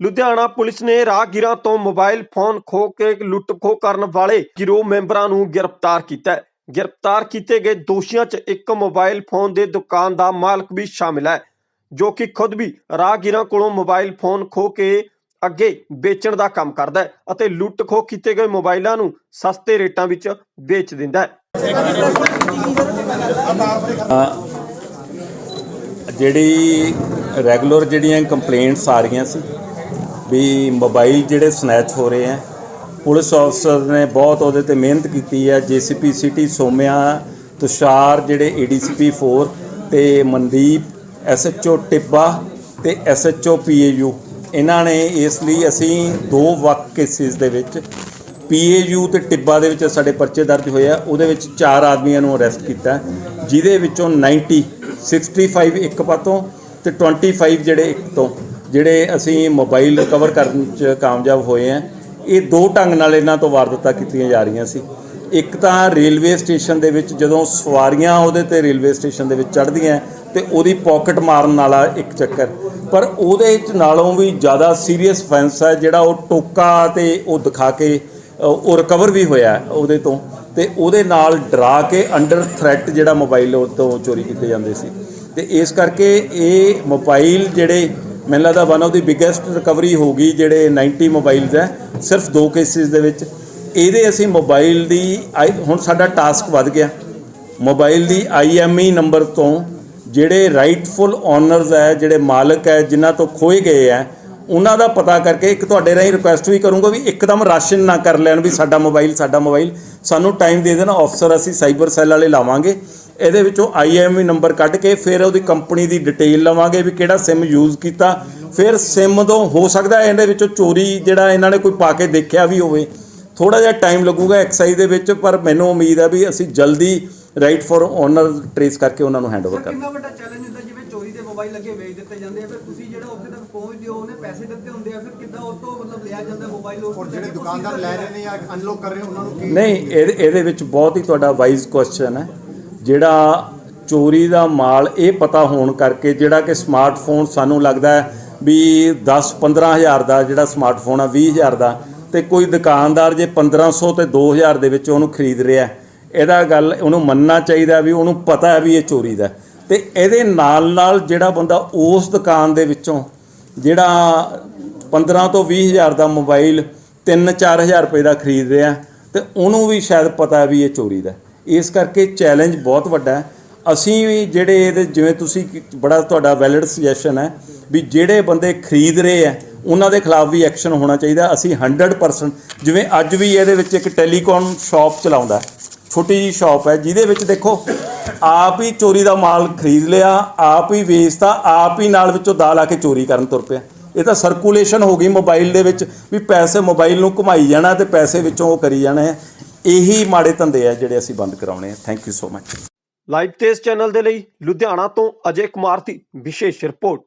Ludhiana police ਨੇ ਰਾਹਗੀਰਾਂ ਤੋਂ mobile phone kho ਕੇ ਲੁੱਟ-ਖੋਹ ਕਰਨ ਵਾਲੇ ਗਿਰੋਹ ਮੈਂਬਰਾਂ ਨੂੰ ਗ੍ਰਿਫਤਾਰ ਕੀਤਾ ਹੈ। ਗ੍ਰਿਫਤਾਰ ਕੀਤੇ ਗਏ ਦੋਸ਼ੀਆਂ 'ਚ ਇੱਕ ਮੋਬਾਈਲ ਫੋਨ ਦੇ ਦੁਕਾਨ ਦਾ ਮਾਲਕ ਵੀ ਸ਼ਾਮਿਲ ਹੈ, ਜੋ ਕਿ ਖੁਦ ਵੀ ਰਾਹਗੀਰਾਂ ਕੋਲੋਂ ਮੋਬਾਈਲ ਫੋਨ ਖੋ ਕੇ ਅੱਗੇ ਵੇਚਣ ਦਾ ਕੰਮ ਕਰਦਾ ਹੈ ਅਤੇ ਲੁੱਟ-ਖੋਹ ਕੀਤੇ ਗਏ ਮੋਬਾਈਲਾਂ ਨੂੰ ਸਸਤੇ ਰੇਟਾਂ ਵਿੱਚ ਵੇਚ ਦਿੰਦਾ ਹੈ। ਜਿਹੜੀ ਰੈਗੂਲਰ ਜਿਹੜੀਆਂ ਕੰਪਲੇਂਟਸ ਆ ਰਹੀਆਂ ਸੀ ਵੀ ਮੋਬਾਈਲ ਜਿਹੜੇ ਸਨੈਚ ਹੋ ਰਹੇ ਆ, ਪੁਲਿਸ ਅਫਸਰ ਨੇ ਬਹੁਤ ਉਹਦੇ ਤੇ ਮਿਹਨਤ ਕੀਤੀ ਹੈ ਜੀਸੀਪੀ ਸਿਟੀ ਸੋਮਿਆ, ਤੁਸ਼ਾਰ ਜਿਹੜੇ ਏਡੀਸੀਪੀ 4 ਤੇ ਮਨਦੀਪ ਐਸਐਚਓ ਟਿੱਬਾ ਤੇ ਐਸਐਚਓ ਪੀਏਯੂ ਇਹਨਾਂ ਨੇ ਇਸ ਲਈ ਅਸੀਂ ਦੋ ਵੱਖ ਕੇਸਿਸ ਦੇ ਵਿੱਚ ਪੀਏਯੂ ਤੇ ਟਿੱਬਾ ਦੇ ਵਿੱਚ ਸਾਡੇ ਪਰਚੇ ਦਰਜ ਹੋਏ ਆ, ਉਹਦੇ ਵਿੱਚ ਚਾਰ ਆਦਮੀਆਂ ਨੂੰ ਅਰੈਸਟ ਕੀਤਾ। ਜਿਹਦੇ ਵਿੱਚੋਂ 90 65 ਇੱਕ ਪਾਤੋਂ ਤੇ 25 ਜਿਹੜੇ ਇੱਕ ਤੋਂ। ਜਿਹੜੇ ਅਸੀਂ ਮੋਬਾਈਲ ਰਿਕਵਰ ਕਰਨ ਚ ਕਾਮਯਾਬ ਹੋਏ ਆ, ਇਹ ਦੋ ਢੰਗ ਨਾਲ ਇਹਨਾਂ ਤੋਂ ਵਾਰਦਾਤਾਂ ਕੀਤੀਆਂ ਜਾ ਰਹੀਆਂ ਸੀ। ਇੱਕ ਤਾਂ ਰੇਲਵੇ ਸਟੇਸ਼ਨ ਦੇ ਵਿੱਚ ਜਦੋਂ ਸਵਾਰੀਆਂ ਉਹਦੇ ਤੇ ਰੇਲਵੇ ਸਟੇਸ਼ਨ ਦੇ ਵਿੱਚ ਚੜ੍ਹਦੀਆਂ, ਤੇ ਉਹਦੀ ਪਾਕਟ ਮਾਰਨ ਵਾਲਾ ਇੱਕ ਚੱਕਰ। ਪਰ ਉਹਦੇ ਚ ਨਾਲੋਂ ਵੀ ਜ਼ਿਆਦਾ ਸੀਰੀਅਸ ਫੈਂਸ ਹੈ ਜਿਹੜਾ ਉਹ ਟੋਕਾ ਤੇ ਉਹ ਦਿਖਾ ਕੇ ਉਹ ਰਿਕਵਰ ਵੀ ਹੋਇਆ ਉਹਦੇ ਤੋਂ, ਤੇ ਉਹਦੇ ਨਾਲ ਡਰਾ ਕੇ ਅੰਡਰ ਥ੍ਰੈਟ ਜਿਹੜਾ ਮੋਬਾਈਲ ਉਹ ਤੋਂ ਚੋਰੀ ਕੀਤੇ ਜਾਂਦੇ ਸੀ। ਤੇ ਇਸ ਕਰਕੇ ਇਹ ਮੋਬਾਈਲ ਜਿਹੜੇ ਮੈਨੂੰ ਲੱਗਦਾ one of the biggest recovery ਹੋ ਗਈ ਜਿਹੜੇ 90 ਮੋਬਾਈਲਸ ਹੈ, ਸਿਰਫ ਦੋ ਕੇਸਿਸ ਦੇ ਵਿੱਚ। ਇਹਦੇ ਅਸੀਂ ਮੋਬਾਈਲ ਦੀ ਆਈ- ਹੁਣ ਸਾਡਾ ਟਾਸਕ ਵੱਧ ਗਿਆ। ਮੋਬਾਈਲ ਦੀ ਆਈਐਮਈ ਨੰਬਰ ਤੋਂ ਜਿਹੜੇ ਰਾਈਟਫੁਲ ਓਨਰਸ ਹੈ, ਜਿਹੜੇ ਮਾਲਕ ਹੈ, ਜਿਨ੍ਹਾਂ ਤੋਂ ਖੋਏ ਗਏ ਹੈ, ਉਹਨਾਂ ਦਾ ਪਤਾ ਕਰਕੇ ਇੱਕ ਤੁਹਾਡੇ ਰਾਹੀਂ ਰਿਕੁਐਸਟ ਵੀ ਕਰੂੰਗਾ ਵੀ ਇੱਕਦਮ ਰਾਸ਼ਨ ਨਾ ਕਰ ਲੈਣ ਵੀ ਸਾਡਾ ਮੋਬਾਈਲ ਸਾਡਾ ਮੋਬਾਈਲ ਸਾਨੂੰ ਟਾਈਮ ਦੇ ਦੇਣਾ ਅਫਸਰ ਅਸੀਂ ਸਾਈਬਰ ਸੈੱਲ ਵਾਲੇ ਲਾਵਾਂਗੇ। ਇਹਦੇ ਵਿੱਚੋਂ ਆਈਐਮਈ ਨੰਬਰ ਕੱਢ ਕੇ ਫਿਰ ਉਹਦੀ ਕੰਪਨੀ ਦੀ ਡਿਟੇਲ ਲਵਾਂਗੇ ਵੀ ਕਿਹੜਾ ਸਿਮ ਯੂਜ਼ ਕੀਤਾ। ਫਿਰ ਸਿਮ ਤੋਂ ਹੋ ਸਕਦਾ ਹੈ ਇਹਦੇ ਵਿੱਚੋਂ ਚੋਰੀ ਜਿਹੜਾ ਇਹਨਾਂ ਨੇ ਕੋਈ ਪਾ ਕੇ ਦੇਖਿਆ ਵੀ ਹੋਵੇ। ਥੋੜਾ ਜਿਹਾ ਟਾਈਮ ਲੱਗੂਗਾ ਐਕਸਾਈਜ਼ ਦੇ ਵਿੱਚ ਪਰ ਮੈਨੂੰ ਉਮੀਦ ਹੈ ਵੀ ਅਸੀਂ ਜਲਦੀ ਰਾਈਟ ਫॉर ਓਨਰ ਟ੍ਰੇਸ ਕਰਕੇ ਉਹਨਾਂ ਨੂੰ ਹੈਂਡਓਵਰ ਕਰਾਂਗੇ ਕਿੰਨਾ ਵੱਡਾ ਚੈਲੰਜ ਹੁੰਦਾ ਜਿਵੇਂ ਚੋਰੀ ਦੇ ਮੋਬਾਈਲ ਲੱਗੇ ਵੇਚ ਦਿੱਤੇ ਜਾਂਦੇ ਆ ਫਿਰ ਤੁਸੀਂ ਜਿਹੜਾ ਉੱਥੇ ਤੱਕ ਪਹੁੰਚਦੇ ਹੋ ਉਹਨੇ ਪੈਸੇ ਦਿੱਤੇ ਹੁੰਦੇ ਆ ਫਿਰ ਕਿੱਦਾਂ ਉਹ ਤੋਂ ਮਤਲਬ ਲਿਆ ਜਾਂਦਾ ਮੋਬਾਈਲ ਔਰ ਜਿਹੜੇ ਦੁਕਾਨਦਾਰ ਲੈ ਰਹੇ ਨੇ ਜਾਂ ਅਨਲੋਕ ਕਰ ਰਹੇ ਉਹਨਾਂ ਨੂੰ ਕੀ ਨਹੀਂ ਇਹਦੇ ਇਹਦੇ ਵਿੱਚ ਬਹੁਤ ਹੀ ਤੁਹਾਡਾ ਵਾਈਜ਼ ਕੁਐਸਚਨ ਹੈ। ਜਿਹੜਾ ਚੋਰੀ ਦਾ ਮਾਲ ਇਹ ਪਤਾ ਹੋਣ ਕਰਕੇ ਜਿਹੜਾ ਕਿ ਸਮਾਰਟਫੋਨ ਸਾਨੂੰ ਲੱਗਦਾ ਹੈ ਵੀ 10 15000 ਦਾ ਜਿਹੜਾ ਸਮਾਰਟਫੋਨ ਆ 20000 ਦਾ ਤੇ ਕੋਈ ਦੁਕਾਨਦਾਰ ਜੇ 1500 ਤੇ 2000 ਦੇ ਵਿੱਚ ਉਹਨੂੰ ਖਰੀਦ ਰਿਹਾ ਇਹਦਾ ਗੱਲ ਉਹਨੂੰ ਮੰਨਣਾ ਚਾਹੀਦਾ ਵੀ ਉਹਨੂੰ ਪਤਾ ਹੈ ਵੀ ਇਹ ਚੋਰੀ ਦਾ ਹੈ। ਤੇ ਇਹਦੇ ਨਾਲ ਨਾਲ ਜਿਹੜਾ ਬੰਦਾ ਉਸ ਦੁਕਾਨ ਦੇ ਵਿੱਚੋਂ ਜਿਹੜਾ 15 ਤੋਂ 20000 ਦਾ ਮੋਬਾਈਲ 3-4000 ਰੁਪਏ ਦਾ ਖਰੀਦ ਰਿਹਾ ਤੇ ਉਹਨੂੰ ਵੀ ਸ਼ਾਇਦ ਪਤਾ ਵੀ ਇਹ ਚੋਰੀ ਦਾ ਇਸ ਕਰਕੇ ਚੈਲੰਜ ਬਹੁਤ ਵੱਡਾ ਹੈ। ਅਸੀਂ ਵੀ ਜਿਹੜੇ ਇਹਦੇ ਜਿਵੇਂ ਤੁਸੀਂ ਬੜਾ ਤੁਹਾਡਾ ਵੈਲਿਡ ਸੁਜੈਸ਼ਨ ਹੈ ਵੀ ਜਿਹੜੇ ਬੰਦੇ ਖਰੀਦ ਰਹੇ ਆ ਉਹਨਾਂ ਦੇ ਖਿਲਾਫ ਵੀ ਐਕਸ਼ਨ ਹੋਣਾ ਚਾਹੀਦਾ। ਅਸੀਂ 100% ਜਿਵੇਂ ਅੱਜ ਵੀ ਇਹਦੇ ਵਿੱਚ ਇੱਕ ਟੈਲੀਕਾਮ ਸ਼ਾਪ ਚਲਾਉਂਦਾ ਛੋਟੀ ਜੀ ਸ਼ਾਪ ਹੈ, ਜਿਹਦੇ ਵਿੱਚ ਦੇਖੋ ਆਪ ਹੀ ਚੋਰੀ ਦਾ ਮਾਲ ਖਰੀਦ ਲਿਆ, ਆਪ ਹੀ ਵੇਚਤਾ, ਆਪ ਹੀ ਨਾਲ ਵਿੱਚੋਂ ਦਾਲ ਆ ਕੇ ਚੋਰੀ ਕਰਨ ਤੁਰ ਪਿਆ। ਇਹ ਤਾਂ ਸਰਕੂਲੇਸ਼ਨ ਹੋ ਗਈ ਮੋਬਾਈਲ ਦੇ ਵਿੱਚ ਵੀ ਪੈਸੇ ਮੋਬਾਈਲ ਨੂੰ ਘੁਮਾਈ ਜਾਣਾ ਤੇ ਪੈਸੇ ਵਿੱਚੋਂ ਉਹ ਕਰੀ ਜਾਣਾ ਆ ਇਹੀ ਮਾੜੇ ਧੰਦੇ ਆ ਜਿਹੜੇ ਅਸੀਂ ਬੰਦ ਕਰਾਉਣੇ ਆ। Thank you so much live Tez channel ਦੇ ਲਈ ਲੁਧਿਆਣਾ ਤੋਂ ਅਜੇ ਕੁਮਾਰ ਦੀ ਵਿਸ਼ੇਸ਼ ਰਿਪੋਰਟ।